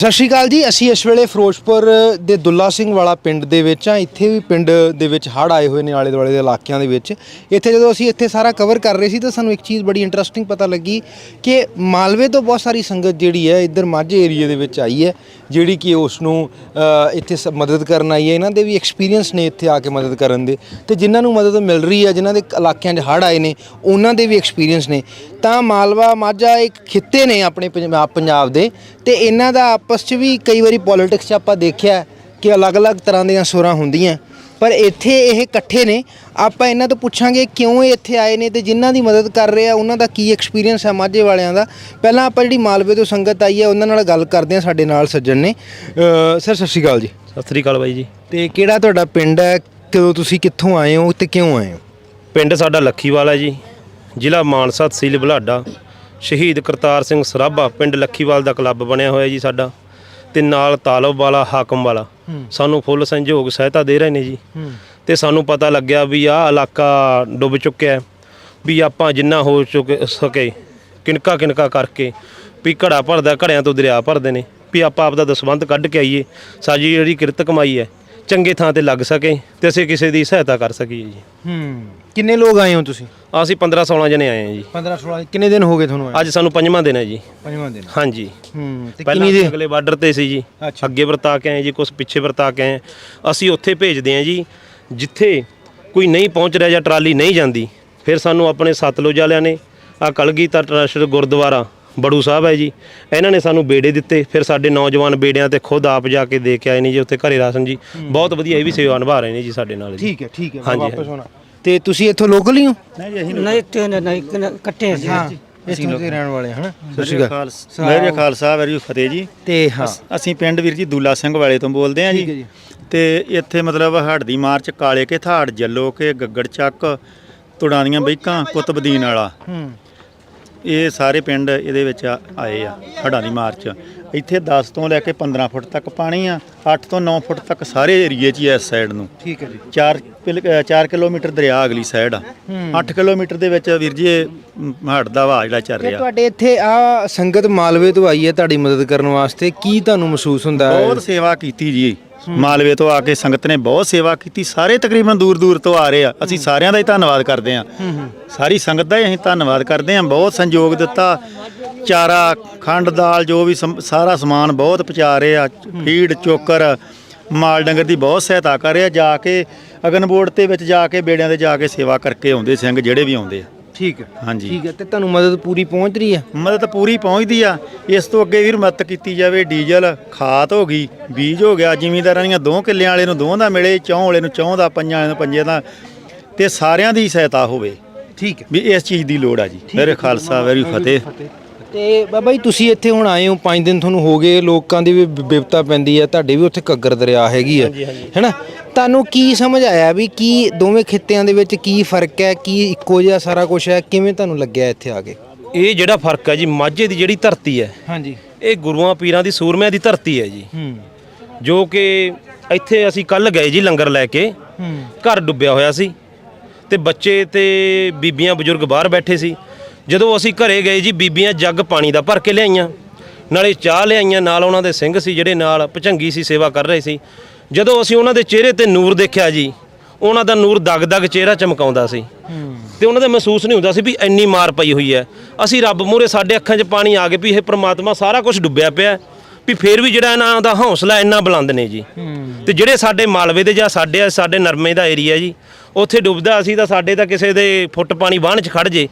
ਸਤਿ ਸ਼੍ਰੀ ਅਕਾਲ ਜੀ, ਅਸੀਂ ਇਸ ਵੇਲੇ ਫਿਰੋਜ਼ਪੁਰ ਦੇ ਦੁੱਲਾ ਸਿੰਘ ਵਾਲਾ ਪਿੰਡ ਦੇ ਵਿੱਚ ਆ ਇੱਥੇ ਵੀ ਪਿੰਡ ਦੇ ਵਿੱਚ ਹੜ੍ਹ ਆਏ ਹੋਏ ਨੇ ਆਲੇ ਦੁਆਲੇ ਦੇ ਇਲਾਕਿਆਂ ਦੇ ਵਿੱਚ। ਇੱਥੇ ਜਦੋਂ ਅਸੀਂ ਇੱਥੇ ਸਾਰਾ ਕਵਰ ਕਰ ਰਹੇ ਸੀ ਤਾਂ ਸਾਨੂੰ ਇੱਕ ਚੀਜ਼ ਬੜੀ ਇੰਟਰਸਟਿੰਗ ਪਤਾ ਲੱਗੀ ਕਿ ਮਾਲਵੇ ਤੋਂ ਬਹੁਤ ਸਾਰੀ ਸੰਗਤ ਜਿਹੜੀ ਹੈ ਇੱਧਰ ਮਾਝੇ ਏਰੀਆ ਦੇ ਵਿੱਚ ਆਈ ਹੈ, ਜਿਹੜੀ ਕਿ ਉਸ ਨੂੰ ਇੱਥੇ ਸ- ਮਦਦ ਕਰਨ ਆਈ ਹੈ। ਇਹਨਾਂ ਦੇ ਵੀ ਐਕਸਪੀਰੀਅੰਸ ਨੇ ਇੱਥੇ ਆ ਕੇ ਮਦਦ ਕਰਨ ਦੇ। ਤੇ ਜਿਨ੍ਹਾਂ ਨੂੰ ਮਦਦ ਮਿਲ ਰਹੀ ਹੈ, ਜਿਨ੍ਹਾਂ ਦੇ ਇਲਾਕਿਆਂ 'ਚ ਹੜ੍ਹ ਆਏ ਨੇ, ਉਹਨਾਂ ਦੇ ਵੀ ਐਕਸਪੀਰੀਅੰਸ ਨੇ। ਤਾਂ ਮਾਲਵਾ, ਮਾਝਾ ਇੱਕ ਖਿੱਤੇ ਨੇ ਆਪਣੇ ਪੰਜਾਬ ਪੰਜਾਬ ਦੇ। ਤੇ ਇਹਨਾਂ ਦਾ ਆਪਸ 'ਚ ਵੀ ਕਈ ਵਾਰੀ ਪੋਲਿਟਿਕਸ 'ਚ ਆਪਾਂ ਦੇਖਿਆ ਕਿ ਅਲੱਗ-ਅਲੱਗ ਤਰ੍ਹਾਂ ਦੀਆਂ ਸੁਰਾਂ ਹੁੰਦੀਆਂ। ਪਰ ਇੱਥੇ ਇਹ ਇਕੱਠੇ ਨੇ। ਆਪਾਂ ਇਹਨਾਂ ਤੋਂ ਪੁੱਛਾਂਗੇ ਕਿਉਂ ਇਹ ਇੱਥੇ ਆਏ ਨੇ ਤੇ ਜਿਨ੍ਹਾਂ ਦੀ ਮਦਦ ਕਰ ਰਹੇ ਆ ਉਹਨਾਂ ਦਾ ਕੀ ਐਕਸਪੀਰੀਅੰਸ ਹੈ ਮਾਝੇ ਵਾਲਿਆਂ ਦਾ। ਪਹਿਲਾਂ ਆਪਾਂ ਜਿਹੜੀ ਮਾਲਵੇ ਤੋਂ ਸੰਗਤ ਆਈ ਹੈ ਉਹਨਾਂ ਨਾਲ ਗੱਲ ਕਰਦੇ ਹਾਂ ਸਾਡੇ ਨਾਲ ਸੱਜਣ ਨੇ। ਸਰ ਸਤਿ ਸ਼੍ਰੀ ਅਕਾਲ ਜੀ। ਸਤਿ ਸ੍ਰੀ ਅਕਾਲ ਬਾਈ ਜੀ। ਤੇ ਕਿਹੜਾ ਤੁਹਾਡਾ ਪਿੰਡ ਹੈ? ਕਦੋਂ ਤੁਸੀਂ ਕਿੱਥੋਂ ਆਏ ਹੋ ਤੇ ਕਿਉਂ ਆਏ ਹੋ? ਪਿੰਡ ਸਾਡਾ ਲੱਖੀਵਾਲ ਹੈ ਜੀ। ਜ਼ਿਲ੍ਹਾ ਮਾਨਸਾ ਤਹਿਸੀਲ ਬੁਢਲਾਡਾ। ਸ਼ਹੀਦ ਕਰਤਾਰ ਸਿੰਘ ਸਰਾਭਾ ਪਿੰਡ ਲੱਖੀਵਾਲ ਦਾ ਕਲੱਬ ਬਣਿਆ ਹੋਇਆ ਜੀ ਸਾਡਾ ਤੇ ਨਾਲ ਤਾਲਬ ਵਾਲਾ ਹਾਕਮ ਵਾਲਾ। ਸਾਨੂੰ ਫੁੱਲ ਸਹਿਯੋਗ ਸਹਾਇਤਾ ਦੇ ਰਹੇ ਨੇ ਜੀ। ਤੇ ਸਾਨੂੰ ਪਤਾ ਲੱਗਿਆ ਵੀ ਆਹ ਇਲਾਕਾ ਡੁੱਬ ਚੁੱਕਿਆ ਹੈ ਵੀ ਆਪਾਂ ਜਿੰਨਾ ਹੋ ਚੁੱਕੇ ਸਕੇ ਕਿਣਕਾ ਕਿਣਕਾ ਕਰਕੇ ਵੀ ਘੜਾ ਭਰਦਾ ਘੜਿਆਂ ਤੋਂ ਦਰਿਆ ਭਰਦੇ ਨੇ ਵੀ ਆਪਾਂ ਆਪਦਾ ਦਸਵੰਧ ਕੱਢ ਕੇ ਆਈਏ। ਸਾਡੀ ਜਿਹੜੀ ਕਿਰਤ ਕਮਾਈ ਹੈ ਚੰਗੇ ਥਾਂ ਤੇ ਲੱਗ ਸਕੇ ਤੇ ਅਸੀਂ ਕਿਸੇ ਦੀ ਸਹਾਇਤਾ ਕਰ ਸਕੀਏ ਜੀ। ਹੂੰ ਕਿੰਨੇ ਲੋਕ ਆਏ ਹੋ ਤੁਸੀਂ? ਅਸੀਂ 15 16 ਜਣੇ ਆਏ ਹਾਂ ਜੀ। 15 16 ਕਿੰਨੇ ਦਿਨ ਹੋ ਗਏ ਤੁਹਾਨੂੰ ਆਏ? ਅੱਜ ਸਾਨੂੰ ਪੰਜਵਾਂ ਦਿਨ ਹੈ ਜੀ। ਪੰਜਵਾਂ ਦਿਨ। ਹਾਂਜੀ। ਹੂੰ ਤੇ ਪਹਿਲਾਂ ਕਿੰਨੀ ਅਸੀਂ ਦੇ ਅਗਲੇ ਬਾਰਡਰ ਤੇ ਸੀ ਜੀ। ਅੱਛਾ। ਅੱਗੇ ਵਰਤਾ ਕੇ ਆਏ ਜੀ ਕੁਝ ਪਿੱਛੇ ਵਰਤਾ ਕੇ ਆਏ। ਅਸੀਂ ਉੱਥੇ ਭੇਜਦੇ ਹਾਂ ਜੀ ਜਿੱਥੇ ਕੋਈ ਨਹੀਂ ਪਹੁੰਚ ਰਿਹਾ ਜਾਂ ਟਰਾਲੀ ਨਹੀਂ ਜਾਂਦੀ ਫਿਰ ਸਾਨੂੰ ਆਪਣੇ ਸਤਲੁਜ ਵਾਲਿਆਂ ਨੇ ਆ ਕਲਗੀਧਰ ਟਰਸਟ ਗੁਰਦੁਆਰਾ ਬੜੂ ਸਾਹਿਬ ਹੈ ਜੀ। ਇਹਨਾਂ ਨੇ ਸਾਨੂੰ ਬੇੜੇ ਦਿੱਤੇ ਫਿਰ ਸਾਡੇ ਨੌਜਵਾਨ ਬੇੜਿਆਂ ਤੇ ਖੁਦ ਆਪ ਜਾ ਕੇ ਦੇ ਕੇ ਆਏ ਨੇ ਜੀ ਉੱਥੇ ਘਰੇ ਰਾਸ਼ਨ ਜੀ। ਬਹੁਤ ਵਧੀਆ ਇਹ ਵੀ ਸੇਵਾ ਨਿਭਾ ਰਹੇ ਨੇ ਜੀ ਸਾਡੇ ਨਾਲ ਜੀ। ਠੀਕ ਹੈ ਠੀਕ ਹੈ ਮੈਂ ਹਾਂਜੀ, ਵਾਪਸ ਹਾਂਜੀ। ਹੋਣਾ ਤੇ ਤੁਸੀਂ ਇੱਥੋਂ ਲੋਕਲ ਹੀ ਹੋ? ਨਹੀਂ ਤੇ ਨਹੀਂ ਇਕੱਠੇ ਸੀ ਹਾਂ ਇੱਥੋਂ ਦੇ ਰਹਿਣ ਵਾਲੇ ਹਨ? ਸਤਿ ਸ਼੍ਰੀ ਅਕਾਲ। ਮੇਰੇ ਖਾਲਸਾ ਵੈਰੀ ਫਤਿਹ ਜੀ। ਤੇ ਹਾਂ। ਅਸੀਂ ਪਿੰਡ ਵੀਰ ਜੀ ਦੂਲਾ ਸਿੰਘ ਵਾਲੇ ਤੋਂ ਬੋਲਦੇ ਹਾਂ ਠੀਕ ਹੈ ਜੀ। ਜੀ। ਤੇ ਇੱਥੇ ਮਤਲਬ ਹੜ ਦੀ ਮਾਰਚ ਕਾਲੇ ਕੇ ਥਾੜ ਜੱਲੋ ਕੇ ਗੱਗੜ ਚੱਕ ਤੁੜਾਂ ਦੀਆਂ ਬਈਕਾਂ ਕੁਤਬਦੀਨ ਵਾਲਾ। ਹੂੰ। ਇਹ ਸਾਰੇ ਪਿੰਡ ਇਹਦੇ ਵਿੱਚ ਆ- ਆਏ ਆ ਹੜਾਂ ਦੀ ਮਾਰਚ। ਇੱਥੇ 10 ਤੋਂ ਲੈ ਕੇ 15 ਫੁੱਟ ਤੱਕ ਪਾਣੀ ਆ 8 ਤੋਂ 9 ਫੁੱਟ ਤੱਕ ਸਾਰੇ ਏਰੀਏ 'ਚ ਹੀ ਆ ਇਸ ਸਾਈਡ ਨੂੰ। ਠੀਕ ਹੈ ਜੀ। 4 4 ਕਿਲੋਮੀਟਰ ਦਰਿਆ ਅਗਲੀ ਸਾਈਡ ਆ। 8 ਕਿਲੋਮੀਟਰ ਦੇ ਵਿੱਚ ਵੀਰ ਜੀ ਇਹ ਮ, ਹੜ੍ਹ ਦਾ ਵਹਾਅ ਜਿਹੜਾ ਚੱਲ ਤੇ ਰਿਹਾ ਤੁਹਾਡੇ ਇੱਥੇ ਆ ਸੰਗਤ ਮਾਲਵੇ ਤੋਂ ਆਈ ਹੈ ਤੁਹਾਡੀ ਮਦਦ ਕਰਨ ਵਾਸਤੇ। ਕੀ ਤੁਹਾਨੂੰ ਮਹਿਸੂਸ ਹੁੰਦਾ ਹੈ? ਬਹੁਤ ਸੇਵਾ ਕੀਤੀ ਜੀ। ਮਾਲਵੇ ਤੋਂ ਆ ਕੇ ਸੰਗਤ ਨੇ ਬਹੁਤ ਸੇਵਾ ਕੀਤੀ। ਸਾਰੇ ਤਕਰੀਬਨ ਦੂਰ ਦੂਰ ਤੋਂ ਆ ਰਹੇ ਆ। ਅਸੀਂ ਸਾਰਿਆਂ ਦਾ ਹੀ ਧੰਨਵਾਦ ਕਰਦੇ ਆ। ਸਾਰੀ ਸੰਗਤ ਦਾ ਹੀ ਅਸੀਂ ਧੰਨਵਾਦ ਕਰਦੇ ਆ। ਬਹੁਤ ਸੰਯੋਗ ਦਿੱਤਾ। ਚਾਰਾ ਖੰਡ ਦਾਲ ਜੋ ਵੀ ਸਾਰਾ ਸਮਾਨ ਬਹੁਤ ਪਹੁੰਚਾ ਰਹੇ ਆ। ਫੀਡ ਚੋਕਰ ਮਾਲ ਡੰਗਰ ਦੀ ਬਹੁਤ ਸਹਾਇਤਾ ਕਰ ਰਹੇ ਆ। ਜਾ ਕੇ ਅਗਨਬੋਰਡ ਤੇ ਵਿੱਚ ਜਾ ਕੇ ਬੇੜਿਆਂ ਦੇ ਜਾ ਕੇ ਸੇਵਾ ਕਰਕੇ ਆਉਂਦੇ ਸਿੰਘ ਜਿਹੜੇ ਵੀ ਆਉਂਦੇ ਆ। ਠੀਕ ਹੈ। ਹਾਂਜੀ। ਠੀਕ ਹੈ ਤੇ ਤੁਹਾਨੂੰ ਮਦਦ ਪੂਰੀ ਪਹੁੰਚ ਰਹੀ ਹੈ? ਮਦਦ ਪੂਰੀ ਪਹੁੰਚਦੀ ਆ। ਇਸ ਤੋਂ ਅੱਗੇ ਵੀਰ ਮਦਦ ਕੀਤੀ ਜਾਵੇ ਡੀਜ਼ਲ ਖਾਦ ਹੋ ਗਈ ਬੀਜ ਹੋ ਗਿਆ ਜ਼ਿਮੀਂਦਾਰਾਂ ਦੀਆਂ ਦੋ ਕਿੱਲਿਆਂ ਵਾਲੇ ਨੂੰ ਦੋ ਦਾ ਮਿਲੇ ਚੌਂ ਵਾਲੇ ਨੂੰ ਚੌਂ ਦਾ ਪੰਜਾਂ ਵਾਲੇ ਨੂੰ ਪੰਜੇ ਦਾ ਤੇ ਸਾਰਿਆਂ ਦੀ ਸਹਾਇਤਾ ਹੋਵੇ। ਠੀਕ ਹੈ। ਵੀ ਇਸ ਚੀਜ਼ ਦੀ ਲੋੜ ਆ ਜੀ। ਮੇਰੇ ਖਾਲਸਾ ਵੈਰੀ ਫਤਿਹ। ਤੇ ਬਾਬਾ ਜੀ ਤੁਸੀਂ ਇੱਥੇ ਹੁਣ ਆਏ ਹੋ 5 ਦਿਨ ਤੁਹਾਨੂੰ ਹੋ ਗਏ ਲੋਕਾਂ ਦੀ ਵੀ ਬਿਪਤਾ ਪੈਂਦੀ ਹੈ ਤੁਹਾਡੇ ਵੀ ਉੱਥੇ ਘੱਗਰ ਦਰਿਆ ਹੈਗੀ ਹੈ। ਹੈਨਾ? ਤੁਹਾਨੂੰ ਕੀ ਸਮਝ ਆਇਆ ਵੀ ਕੀ ਦੋਵੇਂ ਖਿੱਤਿਆਂ ਦੇ ਵਿੱਚ ਕੀ ਫ਼ਰਕ ਹੈ ਕੀ ਇੱਕੋ ਜਿਹਾ ਸਾਰਾ ਕੁਝ ਹੈ ਕਿਵੇਂ ਤੁਹਾਨੂੰ ਲੱਗਿਆ ਇੱਥੇ ਆ ਕੇ? ਇਹ ਜਿਹੜਾ ਫ਼ਰਕ ਹੈ ਜੀ ਮਾਝੇ ਦੀ ਜਿਹੜੀ ਧਰਤੀ ਹੈ ਹਾਂਜੀ। ਇਹ ਗੁਰੂਆਂ ਪੀਰਾਂ ਦੀ ਸੂਰਮਿਆਂ ਦੀ ਧਰਤੀ ਹੈ ਜੀ। ਹੂੰ। ਜੋ ਕਿ ਇੱਥੇ ਅਸੀਂ ਕੱਲ ਗਏ ਜੀ ਲੰਗਰ ਲੈ ਕੇ ਹੂੰ। ਘਰ ਡੁੱਬਿਆ ਹੋਇਆ ਸੀ ਤੇ ਬੱਚੇ ਤੇ ਬੀਬੀਆਂ ਬਜ਼ੁਰਗ ਬਾਹਰ ਬੈਠੇ ਸੀ ਜਦੋਂ ਅਸੀਂ ਘਰੇ ਗਏ ਜੀ, ਬੀਬੀਆਂ ਜੱਗ ਪਾਣੀ ਦਾ ਭਰ ਕੇ ਲਿਆਈਆਂ। ਨਾਲੇ ਚਾਹ ਲਿਆਈਆਂ, ਨਾਲ ਉਹਨਾਂ ਦੇ ਸਿੰਘ ਸੀ ਜਿਹੜੇ ਨਾਲ ਭਚੰਗੀ ਸੀ, ਸੇਵਾ ਕਰ ਰਹੇ ਸੀ। ਜਦੋਂ ਅਸੀਂ ਉਹਨਾਂ ਦੇ ਚਿਹਰੇ ਤੇ ਨੂਰ ਦੇਖਿਆ ਜੀ, ਉਹਨਾਂ ਦਾ ਨੂਰ ਦਗ-ਦਗ ਚਿਹਰਾ ਚਮਕਾਉਂਦਾ ਸੀ। ਤੇ ਉਹਨਾਂ ਦਾ ਮਹਿਸੂਸ ਨਹੀਂ ਹੁੰਦਾ ਸੀ ਵੀ ਇੰਨੀ ਮਾਰ ਪਈ ਹੋਈ ਹੈ। ਅਸੀਂ ਰੱਬ ਮੂਹਰੇ ਸਾਡੇ ਅੱਖਾਂ 'ਚ ਪਾਣੀ ਆ ਗਿਆ ਵੀ ਇਹ ਪ੍ਰਮਾਤਮਾ ਸਾਰਾ ਕੁਝ ਡੁੱਬਿਆ ਪਿਆ। ਵੀ ਫੇਰ ਵੀ ਜਿਹੜਾ ਇਹਨਾਂ ਦਾ ਹੌਸਲਾ ਇੰਨਾ ਬੁਲੰਦ ਨੇ ਜੀ। ਤੇ ਜਿਹੜੇ ਸਾਡੇ ਮਾਲਵੇ ਦੇ ਜਾਂ ਸਾਡੇ ਸਾਡੇ ਨਰਮੇ ਦਾ ਏਰੀਆ ਜੀ, ਉੱਥੇ ਡੁੱਬਦਾ ਅਸੀਂ ਤਾਂ ਸਾਡੇ ਤਾਂ ਕਿਸੇ ਦੇ ਫੁੱਟ ਪਾਣੀ ਬਾਹਣ 'ਚ ਖੜ ਜੇ।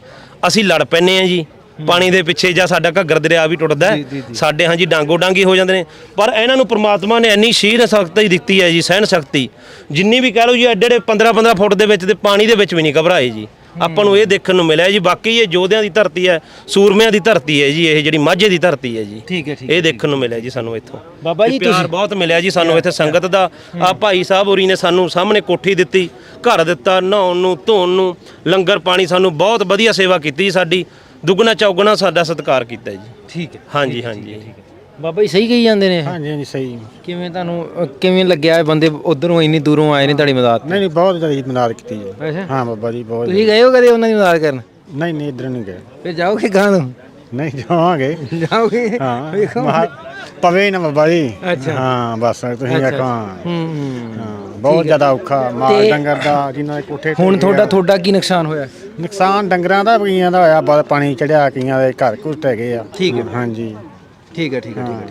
ਅਸੀਂ ਲੜ ਪੈਨੇ ਆ ਜੀ। ਪਾਣੀ ਦੇ ਪਿੱਛੇ ਜਾਂ ਸਾਡਾ ਘੱਗਰ ਦਰਿਆ ਵੀ ਟੁੱਟਦਾ ਹੈ। ਸਾਡੇ ਹਾਂਜੀ ਡਾਂਗੋ ਡਾਂਗੀ ਹੋ ਜਾਂਦੇ ਨੇ। ਪਰ ਇਹਨਾਂ ਨੂੰ ਪ੍ਰਮਾਤਮਾ ਨੇ ਇੰਨੀ ਸ਼ੀਰ ਸ਼ਕਤੀ ਦਿੱਤੀ ਹੈ ਜੀ ਸਹਿਨ ਸ਼ਕਤੀ ਜਿੰਨੀ ਵੀ ਕਹਿ ਲਓ ਜੀ ਐਡੇ ਐਡੇ 15 15 ਫੁੱਟ ਦੇ ਵਿੱਚ ਤੇ ਪਾਣੀ ਦੇ ਵਿੱਚ ਵੀ ਨਹੀਂ ਘਬਰਾਏ ਜੀ। ਆਪਾਂ ਨੂੰ ਇਹ ਦੇਖਣ ਨੂੰ ਮਿਲਿਆ ਜੀ ਬਾਕੀ ਇਹ ਯੋਧਿਆਂ ਦੀ ਧਰਤੀ ਹੈ ਸੂਰਮਿਆਂ ਦੀ ਧਰਤੀ ਹੈ ਜੀ ਇਹ ਜਿਹੜੀ ਮਾਝੇ ਦੀ ਧਰਤੀ ਹੈ ਜੀ। ਠੀਕ ਹੈ ਠੀਕ ਇਹ ਦੇਖਣ ਨੂੰ ਮਿਲਿਆ ਜੀ ਸਾਨੂੰ ਇੱਥੋਂ। ਬਾਬਾ ਜੀ ਪਿਆਰ ਬਹੁਤ ਮਿਲਿਆ ਜੀ ਸਾਨੂੰ ਇੱਥੇ ਸੰਗਤ ਦਾ। ਆ ਭਾਈ ਸਾਹਿਬ ਹੋਰੀ ਨੇ ਸਾਨੂੰ ਸਾਹਮਣੇ ਕੋਠੀ ਦਿੱਤੀ ਘਰ ਦਿੱਤਾ ਨਹਾਉਣ ਨੂੰ ਧੋਣ ਨੂੰ ਲੰਗਰ ਪਾਣੀ ਸਾਨੂੰ ਬਹੁਤ ਵਧੀਆ ਸੇਵਾ ਕੀਤੀ ਜੀ ਸਾਡੀ। ਦੁੱਗਣਾ ਚੌਗਣਾ ਸਾਡਾ ਸਤਿਕਾਰ ਕੀਤਾ ਜੀ। ਠੀਕ ਹੈ। ਹਾਂਜੀ ਹਾਂਜੀ। ਬਾਬਾ ਜੀ ਸਹੀ ਕਹੀ ਜਾਂਦੇ ਨੇ? ਹਾਂਜੀ ਹਾਂਜੀ ਸਹੀ। ਕਿਵੇਂ ਤੁਹਾਨੂੰ ਅ, ਕਿਵੇਂ ਲੱਗਿਆ ਇਹ ਬੰਦੇ ਉਧਰੋਂ ਇੰਨੀ ਦੂਰੋਂ ਆਏ ਨੇ ਤੁਹਾਡੀ ਮਦਦ ਨਹੀਂ ਨਹੀਂ ਬਹੁਤ ਜ਼ਿਆਦਾ ਮਦਦ ਕੀਤੀ ਜੀ। ਅੱਛਾ। ਹਾਂ ਬਾਬਾ ਜੀ ਬਹੁਤ ਤੁਸੀਂ ਗਏ ਹੋ ਕਦੇ ਉਹਨਾਂ ਦੀ ਮਦਦ ਕਰਨ? ਨਹੀਂ ਨਹੀਂ ਇਧਰ ਨਹੀਂ ਗਏ। ਫਿਰ ਜਾਓਗੇ ਗਾਂ ਨੂੰ? ਨਹੀਂ ਜਾਵਾਂਗੇ। ਜਾਓਗੇ? ਹਾਂ ਵੇਖੋ। ਮਹਾ- ਪਵੇ ਹੀ ਨਾ ਬਾਬਾ ਜੀ। ਅੱਛਾ। ਹਾਂ ਬਸ ਤੁਸੀਂ। ਆਖਾਂ ਹੂੰ। ਹੂੰ ਹਾਂ। ਬਹੁਤ ਜ਼ਿਆਦਾ ਔਖਾ ਮਾਲ ਤੇ- ਡੰਗਰ ਦਾ ਜਿਨ੍ਹਾਂ ਦੇ ਕੋਠੇ ਹੁਣ ਢਹਿ ਤੁਹਾਡਾ ਗਏ ਤੁਹਾਡਾ ਕੀ ਨੁਕਸਾਨ ਹੋਇਆ। ਨੁਕਸਾਨ ਡੰਗਰਾਂ ਦਾ ਕਈਆਂ ਦਾ ਹੋਇਆ ਬਹੁਤ ਪਾਣੀ ਚੜਿਆ ਕਈਆਂ ਦੇ ਘਰ ਘੁੱਟ ਹੈਗੇ ਆ। ਠੀਕ ਹੈ। ਹਾਂਜੀ। ਠੀਕ ਹੈ ਠੀਕ ਹੈ ਹਾਂ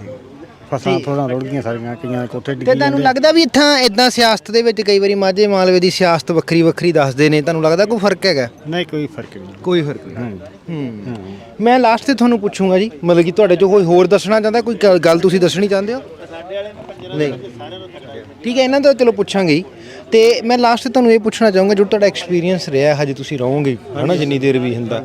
ਫਸਲਾਂ ਫਸਲਾਂ ਰੁੜ ਗਈਆਂ ਸਾਰੀਆਂ ਕਈਆਂ ਦੇ ਕੋਠੇ ਤੇ ਡਿੱਗੇ ਤੁਹਾਨੂੰ ਲੱਗਦਾ ਵੀ ਇੱਥਾਂ ਇਦਾਂ ਸਿਆਸਤ ਦੇ ਵਿੱਚ ਕਈ ਵਾਰੀ ਮਾਝੇ ਮਾਲਵੇ ਦੀ ਸਿਆਸਤ ਵੱਖਰੀ ਵੱਖਰੀ ਦੱਸਦੇ ਨੇ ਤੁਹਾਨੂੰ ਲੱਗਦਾ ਕੋਈ ਫ਼ਰਕ ਹੈਗਾ? ਨਹੀਂ ਕੋਈ ਫ਼ਰਕ ਨਹੀਂ। ਕੋਈ ਫ਼ਰਕ ਨਹੀਂ। ਹੂੰ। ਮੈਂ ਲਾਸਟ ਤੇ ਤੁਹਾਨੂੰ ਪੁੱਛੂੰਗਾ ਜੀ ਮਤਲਬ ਕਿ ਤੁਹਾਡੇ ਚੋਂ ਕੋਈ ਹੋਰ ਦੱਸਣਾ ਚਾਹੁੰਦਾ ਕੋਈ ਗ- ਗੱਲ ਤੁਸੀਂ ਦੱਸਣੀ ਚਾਹੁੰਦੇ ਹੋ? ਨਹੀਂ। ਠੀਕ ਹੈ ਇਹਨਾਂ ਤੋਂ ਚਲੋ ਪੁੱਛਾਂਗੇ ਹੀ ਤੇ ਮੈਂ ਲਾਸਟ ਤੇ ਤੁਹਾਨੂੰ ਇਹ ਪੁੱਛਣਾ ਚਾਹੂੰਗਾ ਜੋ ਤੁਹਾਡਾ ਐਕਸਪੀਰੀਅੰਸ ਰਿਹਾ ਹਜੇ ਤੁਸੀਂ ਰਹੋਗੇ ਹਨਾ ਜਿੰਨੀ ਦੇਰ ਵੀ ਹੁੰਦਾ।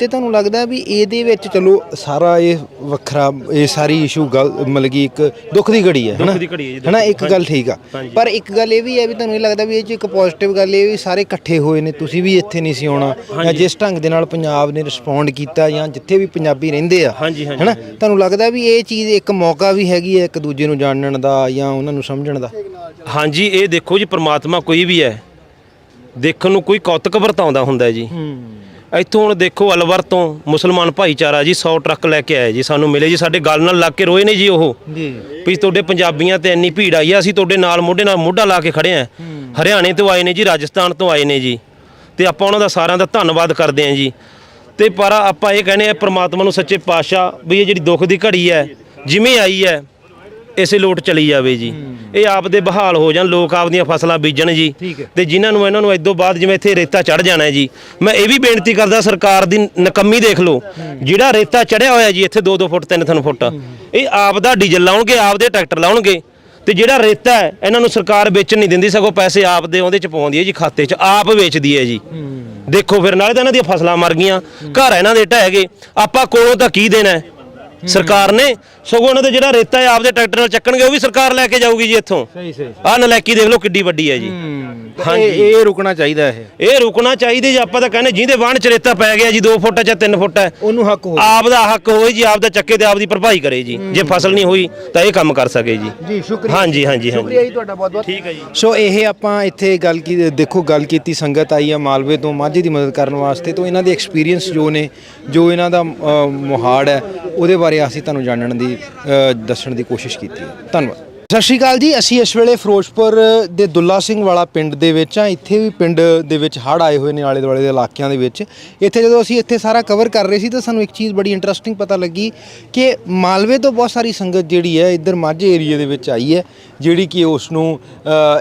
ਤੇ ਤੁਹਾਨੂੰ ਲੱਗਦਾ ਵੀ ਇਹਦੇ ਵਿੱਚ ਚਲੋ ਸਾਰਾ ਇਹ ਵੱਖਰਾ ਇਹ ਸਾਰੀ ਇਸ਼ੂ ਗੱਲ ਮਤਲਬ ਕਿ ਇੱਕ ਦੁੱਖ ਦੀ ਘੜੀ ਹੈ ਹਨਾ? ਦੀ ਘੜੀ ਹੈ ਜੀ, ਹਨਾ? ਇੱਕ ਗੱਲ ਠੀਕ ਆ। ਹਾਂਜੀ। ਪਰ ਇੱਕ ਗੱਲ ਇਹ ਵੀ ਹੈ ਵੀ ਤੁਹਾਨੂੰ ਇਹ ਲੱਗਦਾ ਵੀ ਇਹ ਚ ਇੱਕ ਪੋਜ਼ਿਟਿਵ ਗੱਲ ਇਹ ਵੀ ਸਾਰੇ ਇਕੱਠੇ ਹੋਏ ਨੇ ਤੁਸੀਂ ਵੀ ਇੱਥੇ ਨਹੀਂ ਸੀ ਆਉਣਾ ਜਾਂ ਜਿਸ ਢੰਗ ਦੇ ਨਾਲ ਪੰਜਾਬ ਨੇ ਰਿਸਪੌਂਡ ਕੀਤਾ ਜਾਂ ਜਿੱਥੇ ਵੀ ਪੰਜਾਬੀ ਰਹਿੰਦੇ ਆ ਹਾਂਜੀ, ਹਾਂਜੀ, ਹਨਾ? ਹਾਂਜੀ। ਤੁਹਾਨੂੰ ਲੱਗਦਾ ਵੀ ਇਹ ਚੀਜ਼ ਇੱਕ ਮੌਕਾ ਵੀ ਹੈਗੀ ਹੈ ਇੱਕ ਦੂਜੇ ਨੂੰ ਜਾਣਨ ਦਾ ਜਾਂ ਉਹਨਾਂ ਨੂੰ ਸਮਝਣ ਦਾ? ਹਾਂਜੀ ਇਹ ਦੇਖੋ ਜੀ ਪ੍ਰਮਾਤਮਾ ਕੋਈ ਵੀ ਹੈ ਦੇਖਣ ਨੂੰ ਕੋਈ ਕੌਤਕ ਵਰਤਾਉਂਦਾ ਹੁੰਦਾ ਹੈ ਜੀ। ਇੱਥੋਂ ਹੁਣ ਦੇਖੋ ਅਲਵਰ ਤੋਂ ਮੁਸਲਮਾਨ ਭਾਈਚਾਰਾ ਜੀ 100 ਟਰੱਕ ਲੈ ਕੇ ਆਏ ਜੀ ਸਾਨੂੰ ਮਿਲੇ ਜੀ ਸਾਡੇ ਗੱਲ ਨਾਲ ਲੱਗ ਕੇ ਰੋਏ ਨੇ ਜੀ ਉਹ। ਜੀ। ਵੀ ਤੁਹਾਡੇ ਪੰਜਾਬੀਆਂ ਤੇ ਇੰਨੀ ਭੀੜ ਆਈ ਆ ਅਸੀਂ ਤੁਹਾਡੇ ਨਾਲ ਮੋਢੇ ਨਾਲ ਮੋਢਾ ਲਾ ਕੇ ਖੜੇ ਆ। ਹਰਿਆਣੇ ਤੋਂ ਆਏ ਨੇ ਜੀ ਰਾਜਸਥਾਨ ਤੋਂ ਆਏ ਨੇ ਜੀ। ਤੇ ਆਪਾਂ ਉਹਨਾਂ ਦਾ ਸਾਰਿਆਂ ਦਾ ਧੰਨਵਾਦ ਕਰਦੇ ਹਾਂ ਜੀ। ਤੇ ਪਰ ਆਪਾਂ ਇਹ ਕਹਿੰਦੇ ਆ ਪ੍ਰਮਾਤਮਾ ਨੂੰ ਸੱਚੇ ਪਾਤਸ਼ਾਹ ਵੀ ਇਹ ਜਿਹੜੀ ਦੁੱਖ ਦੀ ਘੜੀ ਹੈ ਜਿਵੇਂ ਆਈ ਹੈ ਇਸੇ ਲੋਟ ਚਲੀ ਜਾਵੇ ਜੀ। ਇਹ ਆਪ ਦੇ ਬਹਾਲ ਹੋ ਜਾਣ ਲੋਕ ਆਪਦੀਆਂ ਫਸਲਾਂ ਬੀਜਣ ਜੀ। ਤੇ ਜਿਨ੍ਹਾਂ ਨੂੰ ਇਹਨਾਂ ਨੂੰ ਇਦੋਂ ਬਾਅਦ ਜਿਵੇਂ ਇੱਥੇ ਰੇਤਾ ਚੜ ਜਾਣਾ ਹੈ ਜੀ। ਮੈਂ ਇਹ ਵੀ ਬੇਨਤੀ ਕਰਦਾ ਸਰਕਾਰ ਦੀ ਨਕੰਮੀ ਦੇਖ ਲਓ। ਜਿਹੜਾ ਰੇਤਾ ਚੜਿਆ ਹੋਇਆ ਜੀ ਇੱਥੇ 2-2 ਫੁੱਟ 3-3 ਫੁੱਟ। ਇਹ ਆਪ ਦਾ ਡੀਜ਼ਲ ਲਾਉਣਗੇ ਆਪ ਦੇ ਟਰੈਕਟਰ ਲਾਉਣਗੇ। ਤੇ ਜਿਹੜਾ ਰੇਤਾ ਹੈ ਇਹਨਾਂ ਨੂੰ ਸਰਕਾਰ ਵੇਚਣ ਨਹੀਂ ਦਿੰਦੀ ਸਗੋਂ ਪੈਸੇ ਆਪ ਦੇ ਉਹਦੇ ਚ ਪਾਉਂਦੀ ਹੈ ਜੀ ਖਾਤੇ 'ਚ। ਆਪ ਵੇਚਦੀ ਹੈ ਜੀ। ਦੇਖੋ ਫਿਰ ਨਾਲੇ ਤਾਂ ਇਹਨਾਂ ਦੀਆਂ ਫਸਲਾਂ ਮਰ ਗਈਆਂ। ਘਰ ਇਹਨਾਂ ਦੇ ਢਹਿ ਗਏ। ਆਪਾਂ ਕੋਲੋਂ ਤਾਂ ਕੀ ਦੇਣਾ ਹੈ? ਸਰਕਾਰ ਨੇ। ਸਗੋਂ ਉਹਨਾਂ ਦੇ ਜਿਹੜਾ ਰੇਤਾ ਹੈ ਆਪਦੇ ਟਰੈਕਟਰ ਨਾਲ ਚੱਕਣਗੇ ਉਹ ਵੀ ਸਰਕਾਰ ਲੈ ਕੇ ਜਾਊਗੀ ਜੀ ਇੱਥੋਂ। ਸਹੀ ਸਹੀ ਆਹ ਨਲੈਕੀ ਦੇਖ ਲਓ ਕਿੱਡੀ ਵੱਡੀ ਹੈ ਜੀ। ਹਾਂਜੀ। ਇਹ ਰੁਕਣਾ ਚਾਹੀਦਾ ਇਹ। ਇਹ ਰੁਕਣਾ ਚਾਹੀਦਾ ਜੀ ਆਪਾਂ ਤਾਂ ਕਹਿੰਦੇ ਜਿਹਦੇ ਵਾਹਣ ਚ ਰੇਤਾ ਪੈ ਗਿਆ ਜੀ 2 ਫੁੱਟ ਜਾਂ 3 ਫੁੱਟ ਹੈ। ਉਹਨੂੰ ਹੱਕ ਹੋ ਆਪ ਦਾ ਹੱਕ ਹੋਏ ਜੀ ਆਪ ਦਾ ਚੱਕੇ ਤੇ ਆਪ ਦੀ ਭਰਪਾਈ ਕਰੇ ਜੀ। ਜੇ ਫਸਲ ਨਹੀਂ ਹੋਈ ਤਾਂ ਇਹ ਕੰਮ ਕਰ ਸਕੇ ਜੀ। ਜੀ ਸ਼ੁਕਰੀਆ। ਹਾਂਜੀ ਹਾਂਜੀ ਸ਼ੁਕਰੀਆ ਹਾਂਜੀ ਜੀ ਤੁਹਾਡਾ ਬਹੁਤ ਬਹੁਤ ਠੀਕ ਹੈ ਜੀ। ਸੋ ਇਹ ਆਪਾਂ ਇੱਥੇ ਗੱਲ ਕੀ ਦੇਖੋ ਗੱਲ ਕੀਤੀ ਸੰਗਤ ਆਈ ਆ ਮਾਲਵੇ ਤੋਂ ਮਾਝੇ ਦੀ ਮਦਦ ਕਰਨ ਵਾਸਤੇ। ਤੋਂ ਇਹਨਾਂ ਦੇ ਐਕਸਪੀਰੀਅੰਸ ਜੋ ਨੇ ਜੋ ਇਹਨਾਂ ਦਾ ਮੁਹਾੜ ਹੈ ਉਹਦੇ ਬਾਰੇ ਅਸੀਂ ਤੁਹਾਨੂੰ ਜਾਣਨ ਦੀ ਅ, ਦੱਸਣ ਦੀ ਕੋਸ਼ਿਸ਼ ਕੀਤੀ ਹੈ। ਧੰਨਵਾਦ। ਸਤਿ ਸ਼੍ਰੀ ਅਕਾਲ ਜੀ, ਅਸੀਂ ਇਸ ਵੇਲੇ ਫਿਰੋਜ਼ਪੁਰ ਦੇ ਦੁੱਲਾ ਸਿੰਘ ਵਾਲਾ ਪਿੰਡ ਦੇ ਵਿੱਚ ਆ ਇੱਥੇ ਵੀ ਪਿੰਡ ਦੇ ਵਿੱਚ ਹੜ੍ਹ ਆਏ ਹੋਏ ਨੇ ਆਲੇ ਦੁਆਲੇ ਦੇ ਇਲਾਕਿਆਂ ਦੇ ਵਿੱਚ। ਇੱਥੇ ਜਦੋਂ ਅਸੀਂ ਇੱਥੇ ਸਾਰਾ ਕਵਰ ਕਰ ਰਹੇ ਸੀ ਤਾਂ ਸਾਨੂੰ ਇੱਕ ਚੀਜ਼ ਬੜੀ ਇੰਟਰਸਟਿੰਗ ਪਤਾ ਲੱਗੀ ਕਿ ਮਾਲਵੇ ਤੋਂ ਬਹੁਤ ਸਾਰੀ ਸੰਗਤ ਜਿਹੜੀ ਹੈ ਇੱਧਰ ਮਾਝੇ ਏਰੀਆ ਦੇ ਵਿੱਚ ਆਈ ਹੈ, ਜਿਹੜੀ ਕਿ ਉਸ ਨੂੰ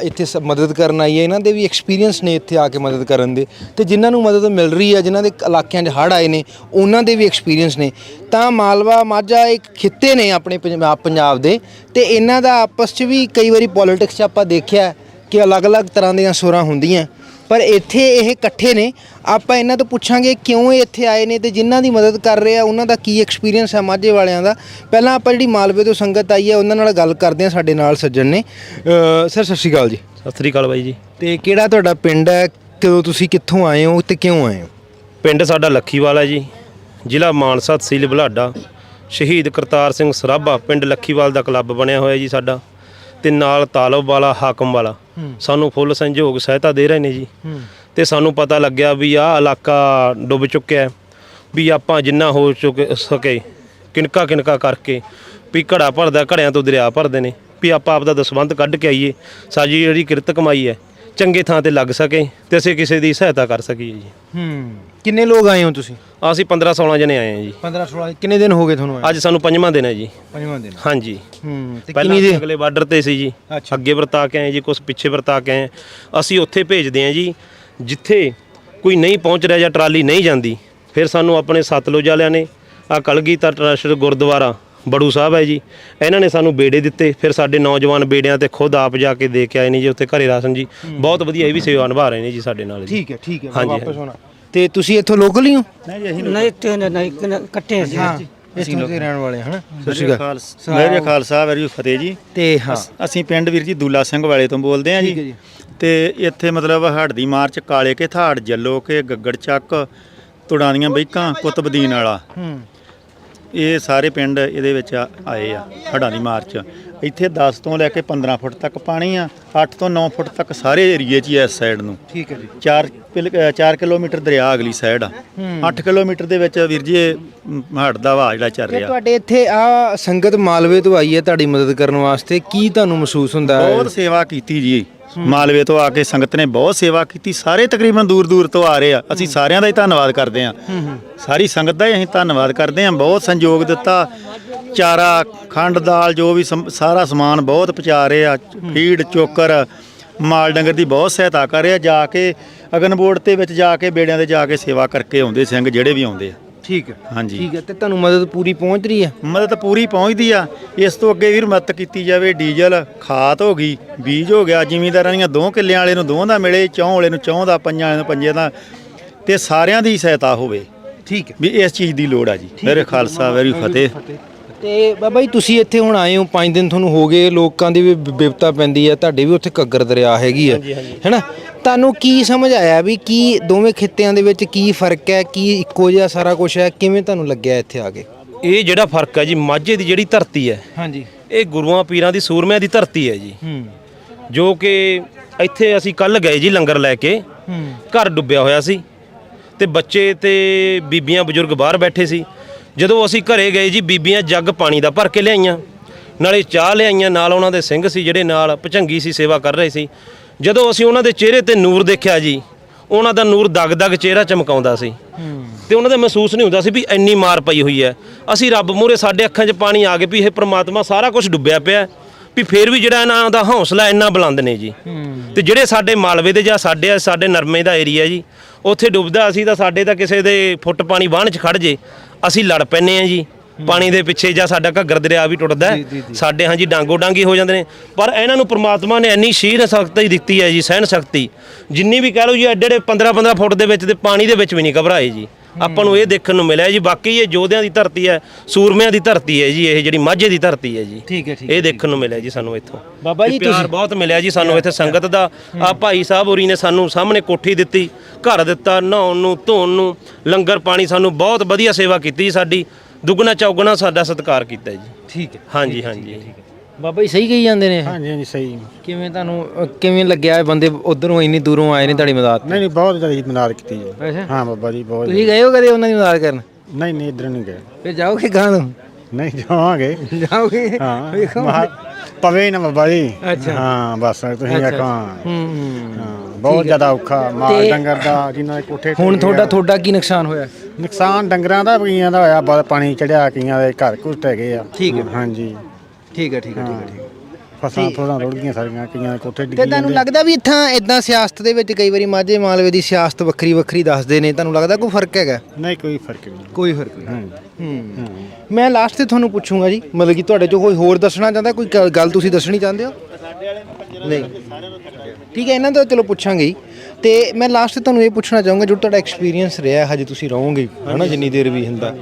ਇੱਥੇ ਸ- ਮਦਦ ਕਰਨ ਆਈ ਹੈ। ਇਹਨਾਂ ਦੇ ਵੀ ਐਕਸਪੀਰੀਅੰਸ ਨੇ ਇੱਥੇ ਆ ਕੇ ਮਦਦ ਕਰਨ ਦੇ। ਤੇ ਜਿਨ੍ਹਾਂ ਨੂੰ ਮਦਦ ਮਿਲ ਰਹੀ ਹੈ, ਜਿਨ੍ਹਾਂ ਦੇ ਇਲਾਕਿਆਂ 'ਚ ਹੜ੍ਹ ਆਏ ਨੇ, ਉਹਨਾਂ ਦੇ ਵੀ ਐਕਸਪੀਰੀਅੰਸ ਨੇ। ਤਾਂ ਮਾਲਵਾ ਮਾਝਾ ਇੱਕ ਖਿੱਤੇ ਨੇ ਆਪਣੇ ਪੰਜਾਬ ਪੰਜਾਬ ਦੇ ਤੇ ਇਹਨਾਂ ਦਾ ਆਪਸ 'ਚ ਵੀ ਕਈ ਵਾਰੀ ਪੋਲਿਟਿਕਸ 'ਚ ਆਪਾਂ ਦੇਖਿਆ ਕਿ ਅਲੱਗ-ਅਲੱਗ ਤਰ੍ਹਾਂ ਦੀਆਂ ਸੁਰਾਂ ਹੁੰਦੀਆਂ। ਪਰ ਇੱਥੇ ਇਹ ਇਕੱਠੇ ਨੇ। ਆਪਾਂ ਇਹਨਾਂ ਤੋਂ ਪੁੱਛਾਂਗੇ ਕਿਉਂ ਇਹ ਇੱਥੇ ਆਏ ਨੇ ਤੇ ਜਿਨ੍ਹਾਂ ਦੀ ਮਦਦ ਕਰ ਰਹੇ ਆ ਉਹਨਾਂ ਦਾ ਕੀ ਐਕਸਪੀਰੀਅੰਸ ਹੈ ਮਾਝੇ ਵਾਲਿਆਂ ਦਾ। ਪਹਿਲਾਂ ਆਪਾਂ ਜਿਹੜੀ ਮਾਲਵੇ ਤੋਂ ਸੰਗਤ ਆਈ ਹੈ ਉਹਨਾਂ ਨਾਲ ਗੱਲ ਕਰਦੇ ਆ ਸਾਡੇ ਨਾਲ ਸੱਜਣ ਨੇ। ਸਰ ਸਤਿ ਸ਼੍ਰੀ ਅਕਾਲ ਜੀ। ਸਤਿ ਸ੍ਰੀ ਅਕਾਲ ਬਾਈ ਜੀ। ਤੇ ਕਿਹੜਾ ਤੁਹਾਡਾ ਪਿੰਡ ਹੈ? ਕਦੋਂ ਤੁਸੀਂ ਕਿੱਥੋਂ ਆਏ ਹੋ ਤੇ ਕਿਉਂ ਆਏ ਹੋ? ਪਿੰਡ ਸਾਡਾ ਲੱਖੀਵਾਲ ਹੈ ਜੀ। ਜ਼ਿਲ੍ਹਾ ਮਾਨਸਾ ਤਹਿਸੀਲ ਬੁਢਲਾਡਾ। ਸ਼ਹੀਦ ਕਰਤਾਰ ਸਿੰਘ ਸਰਾਭਾ ਪਿੰਡ ਲੱਖੀਵਾਲ ਦਾ ਕਲੱਬ ਬਣਿਆ ਹੋਇਆ ਜੀ ਸਾਡਾ ਤੇ ਨਾਲ ਤਾਲਬ ਵਾਲਾ ਹਾਕਮ ਵਾਲਾ। ਸਾਨੂੰ ਫੁੱਲ ਸਹਿਯੋਗ ਸਹਾਇਤਾ ਦੇ ਰਹੇ ਨੇ ਜੀ। ਤੇ ਸਾਨੂੰ ਪਤਾ ਲੱਗਿਆ ਵੀ ਆਹ ਇਲਾਕਾ ਡੁੱਬ ਚੁੱਕਿਆ ਹੈ ਵੀ ਆਪਾਂ ਜਿੰਨਾ ਹੋ ਚੁੱਕੇ ਸਕੇ ਕਿਣਕਾ ਕਿਣਕਾ ਕਰਕੇ ਵੀ ਘੜਾ ਭਰਦਾ ਘੜਿਆਂ ਤੋਂ ਦਰਿਆ ਭਰਦੇ ਨੇ ਵੀ ਆਪਾਂ ਆਪਦਾ ਦਸਵੰਧ ਕੱਢ ਕੇ ਆਈਏ। ਸਾਡੀ ਜਿਹੜੀ ਕਿਰਤ ਕਮਾਈ ਹੈ ਚੰਗੇ ਥਾਂ ਤੇ ਲੱਗ ਸਕੇ ਤੇ ਅਸੀਂ ਕਿਸੇ ਦੀ ਸਹਾਇਤਾ ਕਰ ਸਕੀਏ ਜੀ। ਹੂੰ ਕਿੰਨੇ ਲੋਕ ਆਏ ਹੋ ਤੁਸੀਂ? ਅਸੀਂ 15 16 ਜਣੇ ਆਏ ਹਾਂ ਜੀ। 15 16 ਕਿੰਨੇ ਦਿਨ ਹੋ ਗਏ ਤੁਹਾਨੂੰ ਆਏ? ਅੱਜ ਸਾਨੂੰ ਪੰਜਵਾਂ ਦਿਨ ਹੈ ਜੀ। ਪੰਜਵਾਂ ਦਿਨ। ਹਾਂਜੀ। ਹੂੰ ਤੇ ਪਹਿਲਾਂ ਕਿੰਨੀ ਅਸੀਂ ਦੇ ਅਗਲੇ ਬਾਰਡਰ ਤੇ ਸੀ ਜੀ। ਅੱਛਾ। ਅੱਗੇ ਵਰਤਾ ਕੇ ਆਏ ਜੀ ਕੁਝ ਪਿੱਛੇ ਵਰਤਾ ਕੇ ਆਏ। ਅਸੀਂ ਉੱਥੇ ਭੇਜਦੇ ਹਾਂ ਜੀ ਜਿੱਥੇ ਕੋਈ ਨਹੀਂ ਪਹੁੰਚ ਰਿਹਾ ਜਾਂ ਟਰਾਲੀ ਨਹੀਂ ਜਾਂਦੀ ਫਿਰ ਸਾਨੂੰ ਆਪਣੇ ਸਤਲੁਜ ਵਾਲਿਆਂ ਨੇ ਆ ਕਲਗੀਧਰ ਟਰਸਟ ਗੁਰਦੁਆਰਾ ਬੜੂ ਸਾਹਿਬ ਹੈ ਜੀ। ਇਹਨਾਂ ਨੇ ਸਾਨੂੰ ਬੇੜੇ ਦਿੱਤੇ ਫਿਰ ਸਾਡੇ ਨੌਜਵਾਨ ਬੇੜਿਆਂ ਤੇ ਖੁਦ ਆਪ ਜਾ ਕੇ ਦੇ ਕੇ ਆਏ ਨੇ ਜੀ ਉੱਥੇ ਘਰੇ ਰਾਸ਼ਨ ਜੀ। ਬਹੁਤ ਵਧੀਆ ਇਹ ਵੀ ਸੇਵਾ ਨਿਭਾ ਰਹੇ ਨੇ ਜੀ ਸਾਡੇ ਨਾਲ ਜੀ। ਠੀਕ ਹੈ ਠੀਕ ਹੈ ਮੈਂ ਹਾਂਜੀ, ਵਾਪਸ ਹਾਂਜੀ। ਹੋਣਾ ਤੇ ਤੁਸੀਂ ਇੱਥੋਂ ਲੋਕਲ ਹੀ ਹੋ? ਨਹੀਂ ਤਿੰਨ ਨਹੀਂ ਕਿੰਨੇ ਇਕੱਠੇ ਸੀ ਹਾਂ ਇੱਥੋਂ ਦੇ ਰਹਿਣ ਵਾਲੇ ਹਨ? ਸਤਿ ਸ਼੍ਰੀ ਅਕਾਲ। ਖਾਲਸਾ ਮੇਰੇ ਖਾਲਸਾ ਵੈਰੀ ਫਤਿਹ ਜੀ। ਤੇ ਹਾਂ। ਅਸੀਂ ਪਿੰਡ ਵੀਰ ਜੀ ਦੂਲਾ ਸਿੰਘ ਵਾਲੇ ਤੋਂ ਬੋਲਦੇ ਹਾਂ ਠੀਕ ਹੈ ਜੀ। ਜੀ। ਤੇ ਇੱਥੇ ਮਤਲਬ ਹੜ ਦੀ ਮਾਰਚ ਕਾਲੇ ਕੇ ਥਾੜ ਜੱਲੋ ਕੇ ਗੱਗੜ ਚੱਕ ਤੁੜਾਂ ਦੀਆਂ ਬਈਕਾਂ ਕੁਤਬਦੀਨ ਵਾਲਾ। ਹੂੰ। ਇਹ ਸਾਰੇ ਪਿੰਡ ਇਹਦੇ ਵਿੱਚ ਆ- ਆਏ ਆ ਹੜ੍ਹਾਂ ਦੀ ਮਾਰ ਚ ਇੱਥੇ 10 ਤੋਂ ਲੈ ਕੇ 15 ਫੁੱਟ ਤੱਕ ਪਾਣੀ ਆ 8 ਤੋਂ 9 ਫੁੱਟ ਤੱਕ ਸਾਰੇ ਏਰੀਏ 'ਚ ਹੀ ਆ ਇਸ ਸਾਈਡ ਨੂੰ। ਠੀਕ ਹੈ ਜੀ। 4 4 ਕਿਲੋਮੀਟਰ ਦਰਿਆ ਅਗਲੀ ਸਾਈਡ ਆ। 8 ਕਿਲੋਮੀਟਰ ਦੇ ਵਿੱਚ ਵੀਰ ਜੀ ਇਹ ਮ, ਹੜ੍ਹ ਦਾ ਵਹਾਅ ਜਿਹੜਾ ਚੱਲ ਰਿਹਾ। ਤੁਹਾਡੇ ਇੱਥੇ ਆ ਸੰਗਤ ਮਾਲਵੇ ਤੋਂ ਆਈ ਹੈ ਤੁਹਾਡੀ ਮਦਦ ਕਰਨ ਵਾਸਤੇ। ਕੀ ਤੁਹਾਨੂੰ ਮਹਿਸੂਸ ਹੁੰਦਾ ਹੈ? ਬਹੁਤ ਸੇਵਾ ਕੀਤੀ ਜੀ। ਮਾਲਵੇ ਤੋਂ ਆ ਕੇ ਸੰਗਤ ਨੇ ਬਹੁਤ ਸੇਵਾ ਕੀਤੀ ਸਾਰੇ ਤਕਰੀਬਨ ਦੂਰ ਦੂਰ ਤੋਂ ਆ ਰਹੇ ਆ। ਅਸੀਂ ਸਾਰਿਆਂ ਦਾ ਹੀ ਧੰਨਵਾਦ ਕਰਦੇ ਆ। ਸਾਰੀ ਸੰਗਤ ਦਾ ਹੀ ਅਸੀਂ ਧੰਨਵਾਦ ਕਰਦੇ ਆ। ਬਹੁਤ ਸੰਯੋਗ ਦਿੱਤਾ। ਚਾਰਾ ਖੰਡ ਦਾਲ ਜੋ ਵੀ ਸਾਰਾ ਸਮਾਨ ਬਹੁਤ ਪਹੁੰਚਾ ਰਹੇ ਆ। ਫੀਡ ਚੋਕਰ ਮਾਲ ਡੰਗਰ ਦੀ ਬਹੁਤ ਸਹਾਇਤਾ ਕਰ ਰਹੇ ਆ। ਜਾ ਕੇ ਅਗਨਬੋਰਡ ਤੇ ਵਿੱਚ ਜਾ ਕੇ ਬੇੜਿਆਂ ਦੇ ਜਾ ਕੇ ਸੇਵਾ ਕਰਕੇ ਆਉਂਦੇ ਸਿੰਘ ਜਿਹੜੇ ਵੀ ਆਉਂਦੇ ਆ। ਠੀਕ ਹੈ। ਹਾਂਜੀ। ਠੀਕ ਹੈ ਤੇ ਤੁਹਾਨੂੰ ਮਦਦ ਪੂਰੀ ਪਹੁੰਚ ਰਹੀ ਹੈ? ਮਦਦ ਪੂਰੀ ਪਹੁੰਚਦੀ ਆ। ਇਸ ਤੋਂ ਅੱਗੇ ਵੀਰ ਮਦਦ ਕੀਤੀ ਜਾਵੇ ਡੀਜ਼ਲ ਖਾਦ ਹੋ ਗਈ ਬੀਜ ਹੋ ਗਿਆ ਜ਼ਿਮੀਂਦਾਰਾਂ ਦੀਆਂ ਦੋ ਕਿੱਲਿਆਂ ਵਾਲੇ ਨੂੰ ਦੋ ਦਾ ਮਿਲੇ ਚੌਂ ਵਾਲੇ ਨੂੰ ਚੌਂ ਦਾ ਪੰਜਾਂ ਵਾਲੇ ਨੂੰ ਪੰਜੇ ਦਾ ਤੇ ਸਾਰਿਆਂ ਦੀ ਸਹਾਇਤਾ ਹੋਵੇ। ਠੀਕ ਹੈ। ਵੀ ਇਸ ਚੀਜ਼ ਦੀ ਲੋੜ ਆ ਜੀ। ਮੇਰੇ ਖਾਲਸਾ ਵੈਰੀ ਫਤਿਹ। ਤੇ ਬਾਬਾ ਜੀ ਤੁਸੀਂ ਇੱਥੇ ਹੁਣ ਆਏ ਹੋ 5 ਦਿਨ ਤੁਹਾਨੂੰ ਹੋ ਗਏ ਲੋਕਾਂ ਦੀ ਵੀ ਬਿਪਤਾ ਪੈਂਦੀ ਹੈ ਤੁਹਾਡੇ ਵੀ ਉੱਥੇ ਘੱਗਰ ਦਰਿਆ ਹੈਗੀ ਹੈ। ਹੈਨਾ? ਤੁਹਾਨੂੰ ਕੀ ਸਮਝ ਆਇਆ ਵੀ ਕੀ ਦੋਵੇਂ ਖਿੱਤਿਆਂ ਦੇ ਵਿੱਚ ਕੀ ਫ਼ਰਕ ਹੈ ਕੀ ਇੱਕੋ ਜਿਹਾ ਸਾਰਾ ਕੁਝ ਹੈ ਕਿਵੇਂ ਤੁਹਾਨੂੰ ਲੱਗਿਆ ਇੱਥੇ ਆ ਕੇ? ਇਹ ਜਿਹੜਾ ਫ਼ਰਕ ਹੈ ਜੀ ਮਾਝੇ ਦੀ ਜਿਹੜੀ ਧਰਤੀ ਹੈ ਹਾਂਜੀ। ਇਹ ਗੁਰੂਆਂ ਪੀਰਾਂ ਦੀ ਸੂਰਮਿਆਂ ਦੀ ਧਰਤੀ ਹੈ ਜੀ। ਹੂੰ। ਜੋ ਕਿ ਇੱਥੇ ਅਸੀਂ ਕੱਲ ਗਏ ਜੀ ਲੰਗਰ ਲੈ ਕੇ ਹੂੰ। ਘਰ ਡੁੱਬਿਆ ਹੋਇਆ ਸੀ ਤੇ ਬੱਚੇ ਤੇ ਬੀਬੀਆਂ ਬਜ਼ੁਰਗ ਬਾਹਰ ਬੈਠੇ ਸੀ ਜਦੋਂ ਅਸੀਂ ਘਰੇ ਗਏ ਜੀ, ਬੀਬੀਆਂ ਜੱਗ ਪਾਣੀ ਦਾ ਭਰ ਕੇ ਲਿਆਈਆਂ। ਨਾਲੇ ਚਾਹ ਲਿਆਈਆਂ, ਨਾਲ ਉਹਨਾਂ ਦੇ ਸਿੰਘ ਸੀ ਜਿਹੜੇ ਨਾਲ ਭਚੰਗੀ ਸੀ, ਸੇਵਾ ਕਰ ਰਹੇ ਸੀ। ਜਦੋਂ ਅਸੀਂ ਉਹਨਾਂ ਦੇ ਚਿਹਰੇ ਤੇ ਨੂਰ ਦੇਖਿਆ ਜੀ, ਉਹਨਾਂ ਦਾ ਨੂਰ ਦਗ-ਦਗ ਚਿਹਰਾ ਚਮਕਾਉਂਦਾ ਸੀ। ਤੇ ਉਹਨਾਂ ਦਾ ਮਹਿਸੂਸ ਨਹੀਂ ਹੁੰਦਾ ਸੀ ਵੀ ਇੰਨੀ ਮਾਰ ਪਈ ਹੋਈ ਹੈ। ਅਸੀਂ ਰੱਬ ਮੂਹਰੇ ਸਾਡੇ ਅੱਖਾਂ 'ਚ ਪਾਣੀ ਆ ਗਿਆ ਵੀ ਇਹ ਪ੍ਰਮਾਤਮਾ ਸਾਰਾ ਕੁਝ ਡੁੱਬਿਆ ਪਿਆ। ਵੀ ਫੇਰ ਵੀ ਜਿਹੜਾ ਇਹਨਾਂ ਦਾ ਹੌਸਲਾ ਇੰਨਾ ਬੁਲੰਦ ਨੇ ਜੀ। ਤੇ ਜਿਹੜੇ ਸਾਡੇ ਮਾਲਵੇ ਦੇ ਜਾਂ ਸਾਡੇ ਸਾਡੇ ਨਰਮੇ ਦਾ ਏਰੀਆ ਜੀ, ਉੱਥੇ ਡੁੱਬਦਾ ਅਸੀਂ ਤਾਂ ਸਾਡੇ ਤਾਂ ਕਿਸੇ ਦੇ ਫੁੱਟ ਪਾਣੀ ਬਾਹਣ 'ਚ ਖੜ ਜੇ। ਅਸੀਂ ਲੜ ਪੈਨੇ ਆ ਜੀ। ਪਾਣੀ ਦੇ ਪਿੱਛੇ ਜਾਂ ਸਾਡਾ ਘੱਗਰ ਦਰਿਆ ਵੀ ਟੁੱਟਦਾ ਹੈ। ਸਾਡੇ ਹਾਂਜੀ ਡਾਂਗੋ ਡਾਂਗੀ ਹੋ ਜਾਂਦੇ ਨੇ। ਪਰ ਇਹਨਾਂ ਨੂੰ ਪ੍ਰਮਾਤਮਾ ਨੇ ਇੰਨੀ ਸ਼ੀਰ ਸ਼ਕਤੀ ਦਿੱਤੀ ਹੈ ਜੀ ਸਹਿਨ ਸ਼ਕਤੀ ਜਿੰਨੀ ਵੀ ਕਹਿ ਲਓ ਜੀ ਐਡੇ ਐਡੇ 15 15 ਫੁੱਟ ਦੇ ਵਿੱਚ ਤੇ ਪਾਣੀ ਦੇ ਵਿੱਚ ਵੀ ਨਹੀਂ ਘਬਰਾਏ ਜੀ। ਆਪਾਂ ਨੂੰ ਇਹ ਦੇਖਣ ਨੂੰ ਮਿਲਿਆ ਜੀ ਬਾਕੀ ਇਹ ਯੋਧਿਆਂ ਦੀ ਧਰਤੀ ਹੈ ਸੂਰਮਿਆਂ ਦੀ ਧਰਤੀ ਹੈ ਜੀ ਇਹ ਜਿਹੜੀ ਮਾਝੇ ਦੀ ਧਰਤੀ ਹੈ ਜੀ। ਠੀਕ ਹੈ ਠੀਕ ਇਹ ਦੇਖਣ ਨੂੰ ਮਿਲਿਆ ਜੀ ਸਾਨੂੰ ਇੱਥੋਂ। ਬਾਬਾ ਜੀ ਪਿਆਰ ਬਹੁਤ ਮਿਲਿਆ ਜੀ ਸਾਨੂੰ ਇੱਥੇ ਸੰਗਤ ਦਾ। ਆ ਭਾਈ ਸਾਹਿਬ ਹੋਰੀ ਨੇ ਸਾਨੂੰ ਸਾਹਮਣੇ ਕੋਠੀ ਦਿੱਤੀ ਘਰ ਦਿੱਤਾ ਨਹਾਉਣ ਨੂੰ ਧੋਣ ਨੂੰ ਲੰਗਰ ਪਾਣੀ ਸਾਨੂੰ ਬਹੁਤ ਵਧੀਆ ਸੇਵਾ ਕੀਤੀ ਜੀ ਸਾਡੀ। ਦੁੱਗਣਾ ਚੌਗਣਾ ਸਾਡਾ ਸਤਿਕਾਰ ਕੀਤਾ ਜੀ। ਠੀਕ ਹੈ। ਹਾਂਜੀ ਹਾਂਜੀ। ਬਾਬਾ ਜੀ ਸਹੀ ਕਹੀ ਜਾਂਦੇ ਨੇ? ਹਾਂਜੀ ਹਾਂਜੀ ਸਹੀ। ਕਿਵੇਂ ਤੁਹਾਨੂੰ ਅ, ਕਿਵੇਂ ਲੱਗਿਆ ਇਹ ਬੰਦੇ ਉਧਰੋਂ ਇੰਨੀ ਦੂਰੋਂ ਆਏ ਨੇ ਤੁਹਾਡੀ ਮਦਦ ਨਹੀਂ ਨਹੀਂ ਬਹੁਤ ਜ਼ਿਆਦਾ ਮਦਦ ਕੀਤੀ ਜੀ। ਅੱਛਾ। ਹਾਂ ਬਾਬਾ ਜੀ ਬਹੁਤ ਤੁਸੀਂ ਗਏ ਹੋ ਕਦੇ ਉਹਨਾਂ ਦੀ ਮਦਦ ਕਰਨ? ਨਹੀਂ ਨਹੀਂ ਇਧਰ ਨਹੀਂ ਗਏ। ਫਿਰ ਜਾਓਗੇ ਗਾਂ ਨੂੰ? ਨਹੀਂ ਜਾਵਾਂਗੇ। ਜਾਓਗੇ? ਹਾਂ ਵੇਖੋ। ਮਹਾ- ਪਵੇ ਹੀ ਨਾ ਬਾਬਾ ਜੀ। ਅੱਛਾ। ਹਾਂ ਬਸ ਤੁਸੀਂ। ਆਖਾਂ ਹੂੰ। ਹਾਂ ਬਹੁਤ ਜ਼ਿਆਦਾ ਔਖਾ ਮਾਲ ਤੇ- ਡੰਗਰ ਦਾ ਜਿਨ੍ਹਾਂ ਦੇ ਕੋਠੇ ਹੁਣ ਤੁਹਾਡਾ। ਤੁਹਾਡਾ ਕੀ ਨੁਕਸਾਨ ਹੋਇਆ? ਨੁਕਸਾਨ ਡੰਗਰਾਂ ਦਾ ਕਈਆਂ ਦਾ ਹੋਇਆ ਬਹੁਤ ਪਾਣੀ ਚੜਿਆ ਕਈਆਂ ਦੇ ਘਰ ਘੁੱਟ ਹੈਗੇ ਆ। ਠੀਕ ਹੈ। ਹਾਂਜੀ। ਠੀਕ ਹੈ ਠੀਕ ਹੈ ਠੀਕ ਹੈ ਠੀਕ ਹੈ। ਫਸਲਾਂ ਫਸਲਾਂ ਰੁੜ ਗਈਆਂ ਸਾਰੀਆਂ ਕਈਆਂ ਦੇ ਕੋਠੇ ਤੇ ਡਿੱਗੇ ਤੁਹਾਨੂੰ ਲੱਗਦਾ ਵੀ ਇੱਥਾਂ ਇਦਾਂ ਸਿਆਸਤ ਦੇ ਵਿੱਚ ਕਈ ਵਾਰੀ ਮਾਝੇ ਮਾਲਵੇ ਦੀ ਸਿਆਸਤ ਵੱਖਰੀ ਵੱਖਰੀ ਦੱਸਦੇ ਨੇ ਤੁਹਾਨੂੰ ਲੱਗਦਾ ਕੋਈ ਫ਼ਰਕ ਹੈਗਾ? ਨਹੀਂ ਕੋਈ ਫ਼ਰਕ ਨਹੀਂ। ਕੋਈ ਫ਼ਰਕ ਨਹੀਂ। ਹਾਂ। ਮੈਂ ਲਾਸਟ ਤੇ ਤੁਹਾਨੂੰ ਪੁੱਛੂੰਗਾ ਜੀ ਮਤਲਬ ਕਿ ਤੁਹਾਡੇ ਚੋਂ ਕੋਈ ਹੋਰ ਦੱਸਣਾ ਚਾਹੁੰਦਾ ਕੋਈ ਗੱਲ ਤੁਸੀਂ ਦੱਸਣੀ ਚਾਹੁੰਦੇ ਹੋ? ਨਹੀਂ। ਠੀਕ ਹੈ ਇਹਨਾਂ ਤੋਂ ਚਲੋ ਪੁੱਛਾਂਗੇ ਹੀ ਤੇ ਮੈਂ ਲਾਸਟ ਤੇ ਤੁਹਾਨੂੰ ਇਹ ਪੁੱਛਣਾ ਚਾਹੂੰਗਾ ਜੋ ਤੁਹਾਡਾ ਐਕਸਪੀਰੀਅੰਸ ਰਿਹਾ ਹਜੇ ਤੁਸੀਂ ਰਹੋਗੇ ਹਨਾ ਜਿੰਨੀ ਦੇਰ ਵੀ ਹੁੰਦਾ।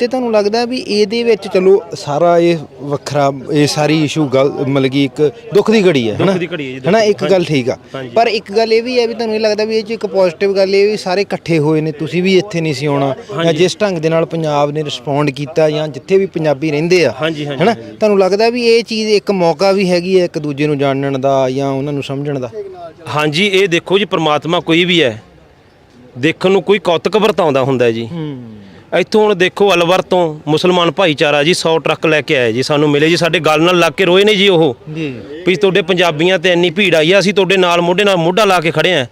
ਤੇ ਤੁਹਾਨੂੰ ਲੱਗਦਾ ਵੀ ਇਹਦੇ ਵਿੱਚ ਚਲੋ ਸਾਰਾ ਇਹ ਵੱਖਰਾ ਇਹ ਸਾਰੀ ਇਸ਼ੂ ਗੱਲ ਮਤਲਬ ਕਿ ਇੱਕ ਦੁੱਖ ਦੀ ਘੜੀ ਹੈ ਹਨਾ? ਦੀ ਘੜੀ ਹੈ ਜੀ, ਹਨਾ ਇੱਕ ਗੱਲ ਠੀਕ ਆ। ਪਰ ਇੱਕ ਗੱਲ ਇਹ ਵੀ ਹੈ ਵੀ ਤੁਹਾਨੂੰ ਇਹ ਲੱਗਦਾ ਵੀ ਇਹ ਚ ਇੱਕ ਪੋਜ਼ਿਟਿਵ ਗੱਲ ਇਹ ਵੀ ਸਾਰੇ ਇਕੱਠੇ ਹੋਏ ਨੇ ਤੁਸੀਂ ਵੀ ਇੱਥੇ ਨਹੀਂ ਸੀ ਆਉਣਾ ਜਾਂ ਜਿਸ ਢੰਗ ਦੇ ਨਾਲ ਪੰਜਾਬ ਨੇ ਰਿਸਪੌਂਡ ਕੀਤਾ ਜਾਂ ਜਿੱਥੇ ਵੀ ਪੰਜਾਬੀ ਰਹਿੰਦੇ ਆ ਹਾਂਜੀ, ਹਾਂਜੀ, ਹਨਾ? ਤੁਹਾਨੂੰ ਲੱਗਦਾ ਵੀ ਇਹ ਚੀਜ਼ ਇੱਕ ਮੌਕਾ ਵੀ ਹੈਗੀ ਹੈ ਇੱਕ ਦੂਜੇ ਨੂੰ ਜਾਣਨ ਦਾ ਜਾਂ ਉਹਨਾਂ ਨੂੰ ਸਮਝਣ ਦਾ? ਹਾਂਜੀ ਇਹ ਦੇਖੋ ਜੀ ਪ੍ਰਮਾਤਮਾ ਕੋਈ ਵੀ ਹੈ ਦੇਖਣ ਨੂੰ ਕੋਈ ਕੌਤਕ ਵਰਤਾਉਂਦਾ ਹੁੰਦਾ ਹੈ ਜੀ। ਇੱਥੋਂ ਹੁਣ ਦੇਖੋ ਅਲਵਰ ਤੋਂ ਮੁਸਲਮਾਨ ਭਾਈਚਾਰਾ ਜੀ 100 ਟਰੱਕ ਲੈ ਕੇ ਆਏ ਜੀ ਸਾਨੂੰ ਮਿਲੇ ਜੀ ਸਾਡੇ ਗੱਲ ਨਾਲ ਲੱਗ ਕੇ ਰੋਏ ਨੇ ਜੀ ਉਹ। ਜੀ। ਵੀ ਤੁਹਾਡੇ ਪੰਜਾਬੀਆਂ ਤੇ ਇੰਨੀ ਭੀੜ ਆਈ ਆ ਅਸੀਂ ਤੁਹਾਡੇ ਨਾਲ ਮੋਢੇ ਨਾਲ ਮੋਢਾ ਲਾ ਕੇ ਖੜੇ ਆ।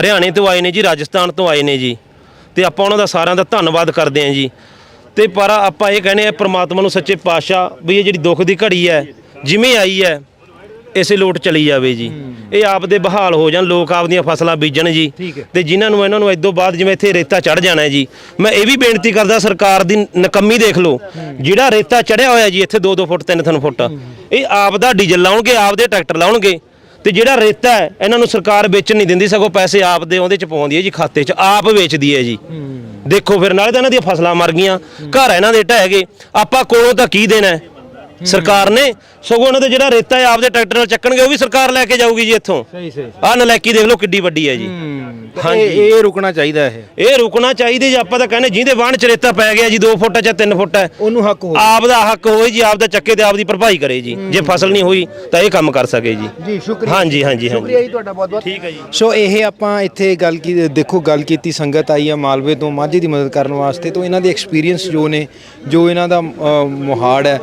ਹਰਿਆਣੇ ਤੋਂ ਆਏ ਨੇ ਜੀ ਰਾਜਸਥਾਨ ਤੋਂ ਆਏ ਨੇ ਜੀ। ਤੇ ਆਪਾਂ ਉਹਨਾਂ ਦਾ ਸਾਰਿਆਂ ਦਾ ਧੰਨਵਾਦ ਕਰਦੇ ਹਾਂ ਜੀ। ਤੇ ਪਰ ਆਪਾਂ ਇਹ ਕਹਿੰਦੇ ਆ ਪ੍ਰਮਾਤਮਾ ਨੂੰ ਸੱਚੇ ਪਾਤਸ਼ਾਹ ਵੀ ਇਹ ਜਿਹੜੀ ਦੁੱਖ ਦੀ ਘੜੀ ਹੈ ਜਿਵੇਂ ਆਈ ਹੈ ਇਸੇ ਲੋਟ ਚਲੀ ਜਾਵੇ ਜੀ। ਇਹ ਆਪ ਦੇ ਬਹਾਲ ਹੋ ਜਾਣ ਲੋਕ ਆਪਦੀਆਂ ਫਸਲਾਂ ਬੀਜਣ ਜੀ। ਤੇ ਜਿਨ੍ਹਾਂ ਨੂੰ ਇਹਨਾਂ ਨੂੰ ਇਦੋਂ ਬਾਅਦ ਜਿਵੇਂ ਇੱਥੇ ਰੇਤਾ ਚੜ ਜਾਣਾ ਹੈ ਜੀ। ਮੈਂ ਇਹ ਵੀ ਬੇਨਤੀ ਕਰਦਾ ਸਰਕਾਰ ਦੀ ਨਕੰਮੀ ਦੇਖ ਲਓ। ਜਿਹੜਾ ਰੇਤਾ ਚੜਿਆ ਹੋਇਆ ਜੀ ਇੱਥੇ 2-2 ਫੁੱਟ 3-3 ਫੁੱਟ। ਇਹ ਆਪ ਦਾ ਡੀਜ਼ਲ ਲਾਉਣਗੇ ਆਪ ਦੇ ਟਰੈਕਟਰ ਲਾਉਣਗੇ। ਤੇ ਜਿਹੜਾ ਰੇਤਾ ਹੈ ਇਹਨਾਂ ਨੂੰ ਸਰਕਾਰ ਵੇਚਣ ਨਹੀਂ ਦਿੰਦੀ ਸਗੋਂ ਪੈਸੇ ਆਪ ਦੇ ਉਹਦੇ ਚ ਪਾਉਂਦੀ ਹੈ ਜੀ ਖਾਤੇ ਚ ਆਪ ਵੇਚਦੀ ਹੈ ਜੀ। ਦੇਖੋ ਫਿਰ ਨਾਲੇ ਤਾਂ ਇਹਨਾਂ ਦੀਆਂ ਫਸਲਾਂ ਮਰ ਗਈਆਂ। ਘਰ ਇਹਨਾਂ ਦੇ ਢਹਿ ਗਏ। ਆਪਾਂ ਕੋਲੋਂ ਤਾਂ ਕੀ ਦੇਣਾ ਹੈ? ਸਰਕਾਰ ਨੇ। ਸਗੋਂ ਉਹਨਾਂ ਦੇ ਜਿਹੜਾ ਰੇਤਾ ਹੈ ਆਪਦੇ ਟਰੈਕਟਰ ਨਾਲ ਚੱਕਣਗੇ ਉਹ ਵੀ ਸਰਕਾਰ ਲੈ ਕੇ ਜਾਊਗੀ ਜੀ ਇੱਥੋਂ। ਸਹੀ ਸਹੀ ਆਹ ਨਲਾਇਕੀ ਦੇਖ ਲਓ ਕਿੱਡੀ ਵੱਡੀ ਹੈ ਜੀ। ਹਾਂਜੀ। ਇਹ ਰੁਕਣਾ ਚਾਹੀਦਾ ਇਹ। ਇਹ ਰੁਕਣਾ ਚਾਹੀਦਾ ਜੀ ਆਪਾਂ ਤਾਂ ਕਹਿੰਦੇ ਜਿਹਦੇ ਵਾਹਣ ਚ ਰੇਤਾ ਪੈ ਗਿਆ ਜੀ 2 ਫੁੱਟ ਜਾਂ 3 ਫੁੱਟ ਹੈ। ਉਹਨੂੰ ਹੱਕ ਹੋ ਆਪ ਦਾ ਹੱਕ ਹੋਏ ਜੀ ਆਪ ਦਾ ਚੱਕੇ ਤੇ ਆਪ ਦੀ ਭਰਪਾਈ ਕਰੇ ਜੀ। ਜੇ ਫਸਲ ਨਹੀਂ ਹੋਈ ਤਾਂ ਇਹ ਕੰਮ ਕਰ ਸਕੇ ਜੀ। ਜੀ ਸ਼ੁਕਰੀਆ। ਹਾਂਜੀ ਹਾਂਜੀ ਸ਼ੁਕਰੀਆ ਹਾਂਜੀ ਜੀ ਤੁਹਾਡਾ ਬਹੁਤ ਬਹੁਤ ਠੀਕ ਹੈ ਜੀ। ਸੋ ਇਹ ਆਪਾਂ ਇੱਥੇ ਗੱਲ ਕੀ ਦੇਖੋ ਗੱਲ ਕੀਤੀ ਸੰਗਤ ਆਈ ਆ ਮਾਲਵੇ ਤੋਂ ਮਾਝੇ ਦੀ ਮਦਦ ਕਰਨ ਵਾਸਤੇ ਤੋਂ ਇਹਨਾਂ ਦੇ ਐਕਸਪੀਰੀਅੰਸ ਜੋ ਨੇ ਜੋ ਇਹਨਾਂ ਦਾ ਮੁਹਾੜ ਹੈ